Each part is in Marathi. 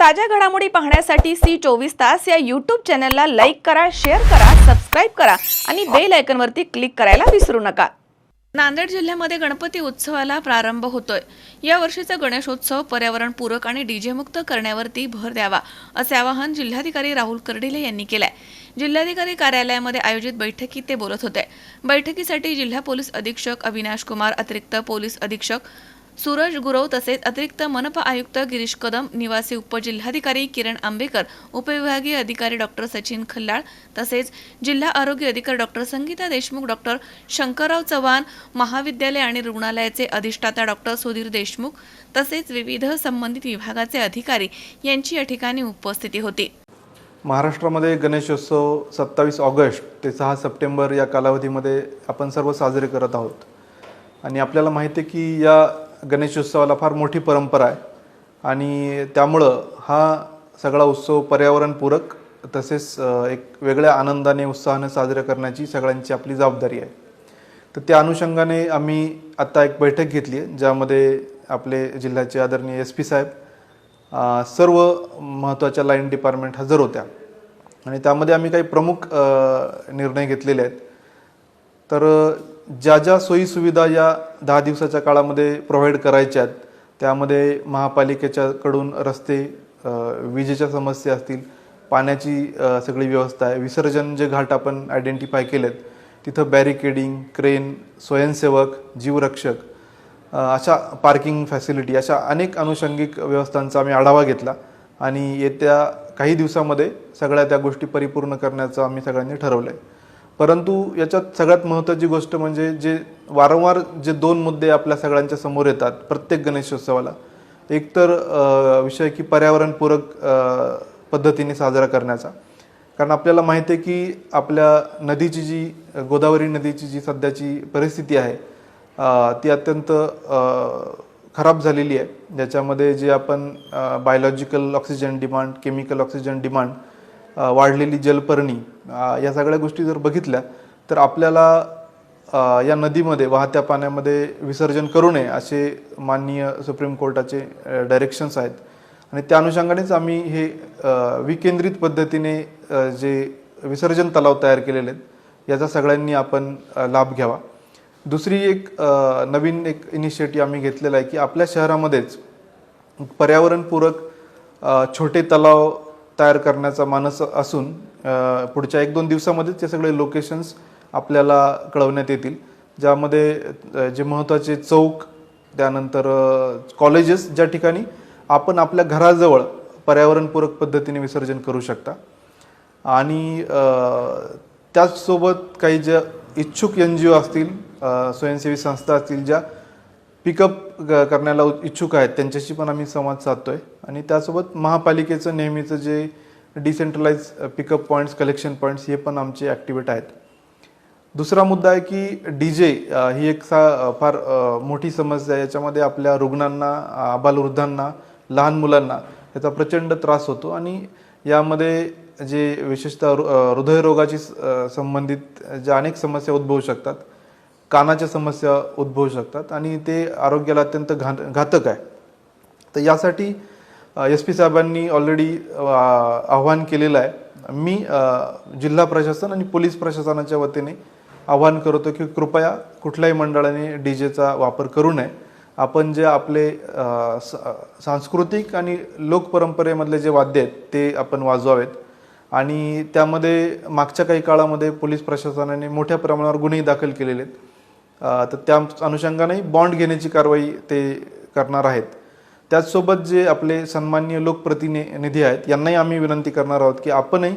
ताज्या घडामोडी पाहण्यासाठी सी चोवीस तास या यूट्यूब चॅनलला लाईक करा शेअर करा सबस्क्राईब करा आणि बेल आयकनवरती क्लिक करायला विसरू नका. नांदेड जिल्ह्यामध्ये गणपती उत्सवाला प्रारंभ होतोय. या वर्षीचा गणेशोत्सव पर्यावरणपूरक आणि डीजेमुक्त करण्यावरती भर द्यावा असे आवाहन जिल्हाधिकारी राहुल कर्डिले यांनी केलंय. जिल्हाधिकारी कार्यालयामध्ये आयोजित बैठकीत ते बोलत होते. बैठकीसाठी जिल्हा पोलीस अधीक्षक अविनाश कुमार अतिरिक्त पोलीस अधीक्षक सूरज गुरव तसेच अतिरिक्त मनपा आयुक्त गिरीश कदम निवासी उपजिल्हाधिकारी किरण आंबेकर उपविभागीय अधिकारी डॉक्टर सचिन खल्लाळ तसेच जिल्हा आरोग्य अधिकारी डॉक्टर संगीता देशमुख डॉक्टर शंकरराव चव्हाण महाविद्यालय आणि रुग्णालयाचे अधिष्ठाता डॉक्टर सुधीर देशमुख तसेच विविध संबंधित विभागाचे अधिकारी यांची या ठिकाणी उपस्थिती होती. महाराष्ट्रामध्ये गणेशोत्सव सत्तावीस ऑगस्ट ते सहा सप्टेंबर या कालावधीमध्ये आपण सर्व साजरे करत आहोत. आणि आपल्याला माहिती आहे की या गणेशोत्सवाला फार मोठी परंपरा आहे. आणि त्यामुळं हा सगळा उत्सव पर्यावरणपूरक तसेच एक वेगळ्या आनंदाने उत्साहाने साजरे करण्याची सगळ्यांची आपली जबाबदारी आहे. तर त्या अनुषंगाने आम्ही आत्ता एक बैठक घेतली आहे ज्यामध्ये आपले जिल्ह्याचे आदरणीय एस पी साहेब सर्व महत्त्वाच्या लाईन डिपार्टमेंट हजर होत्या. आणि त्यामध्ये आम्ही काही प्रमुख निर्णय घेतलेले आहेत. तर ज्या ज्या सोयीसुविधा या दहा दिवसाच्या काळामध्ये प्रोव्हाइड करायच्या आहेत त्यामध्ये महापालिकेच्याकडून रस्ते विजेच्या समस्या असतील पाण्याची सगळी व्यवस्था आहे विसर्जन जे घाट आपण आयडेंटिफाय केलेत तिथं बॅरिकेडिंग क्रेन स्वयंसेवक जीवरक्षक अशा पार्किंग फॅसिलिटी अशा अनेक अनुषंगिक व्यवस्थांचा आम्ही आढावा घेतला आणि येत्या काही दिवसामध्ये सगळ्या त्या गोष्टी परिपूर्ण करण्याचं आम्ही सगळ्यांनी ठरवलं आहे परंतु याच्यात सगळ्यात महत्त्वाची गोष्ट म्हणजे जे वारंवार जे दोन मुद्दे आपल्या सगळ्यांच्या समोर येतात प्रत्येक गणेशोत्सवाला एक तर विषय की पर्यावरणपूरक पद्धतीने साजरा करण्याचा. कारण आपल्याला माहिती आहे की आपल्या नदीची जी गोदावरी नदीची जी सध्याची परिस्थिती आहे ती अत्यंत खराब झालेली आहे. ज्याच्यामध्ये जे आपण biological oxygen demand chemical oxygen demand वाढलेली जलपर्णी या सगळ्या गोष्टी जर बघितल्या तर आपल्याला या नदीमध्ये वाहत्या पाण्यामध्ये विसर्जन करू नये असे माननीय सुप्रीम कोर्टाचे डायरेक्शन्स आहेत. आणि त्या अनुषंगानेच आम्ही हे विकेंद्रित पद्धतीने जे विसर्जन तलाव तयार केलेले आहेत याचा सगळ्यांनी आपण लाभ घ्यावा. दुसरी एक नवीन एक इनिशिएटिव्ह आम्ही घेतलेला आहे की आपल्या शहरामध्येच पर्यावरणपूरक छोटे तलाव तयार करण्याचा मानस असून पुढच्या एक दोन दिवसामध्येच ते सगळे लोकेशन्स आपल्याला कळवण्यात येतील. ज्यामध्ये जे महत्त्वाचे चौक त्यानंतर कॉलेजेस ज्या ठिकाणी आपण आपल्या घराजवळ पर्यावरणपूरक पद्धतीने विसर्जन करू शकता. आणि त्याचसोबत काही ज्या इच्छुक एन जी ओ असतील स्वयंसेवी संस्था असतील ज्या पिकअप करण्याला इच्छुक आहेत. त्यांच्याशी पण आम्ही संवाद साधतोय. आणि त्यासोबत महापालिकेचं नेहमीचं जे decentralize pickup points collection points हे पण आमचे ॲक्टिवेट आहेत. दुसरा मुद्दा आहे की डी जे ही एक सा फार मोठी समस्या आहे. याच्यामध्ये आपल्या रुग्णांना आबालवृद्धांना लहान मुलांना याचा प्रचंड त्रास होतो. आणि यामध्ये जे विशेषतः हृदयरोगाची स- संबंधित ज्या अनेक समस्या उद्भवू शकतात कानाच्या समस्या उद्भवू शकतात आणि ते आरोग्याला अत्यंत घात घातक आहे. तर यासाठी एस पी साहेबांनी ऑलरेडी आव्हान केलेलं आहे. मी जिल्हा प्रशासन आणि पोलीस प्रशासनाच्या वतीने आव्हान करतो की कृपया कुठल्याही मंडळाने डी जेचा वापर करू नये. आपण जे आपले स- सांस्कृतिक आणि लोकपरंपरेमधले जे वाद्य आहेत ते आपण वाजवावेत. आणि त्यामध्ये मागच्या काही काळामध्ये पोलीस प्रशासनाने मोठ्या प्रमाणावर गुन्हे दाखल केलेले आहेत. तर त्या अनुषंगाने बॉन्ड घेण्याची कारवाई ते करणार आहेत. त्याचसोबत जे आपले सन्मान्य लोकप्रतिनिधी आहेत यांनाही आम्ही विनंती करणार आहोत की आपणही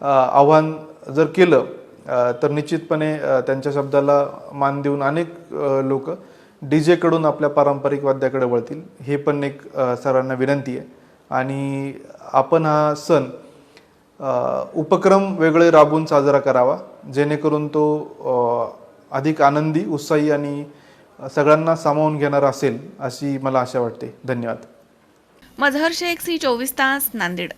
आव्हान जर केलं तर निश्चितपणे त्यांच्या शब्दाला मान देऊन अनेक लोक डी जेकडून आपल्या पारंपरिक वाद्याकडे वळतील हे पण एक सर्वांना विनंती आहे. आणि आपण हा सण उपक्रम वेगळे राबवून साजरा करावा जेणेकरून तो अधिक आनंदी उत्साही आणि सगळ्यांना सामावून घेणारा असेल अशी मला आशा वाटते. धन्यवाद. मझहर शेख सी चोवीस तास नांदेड.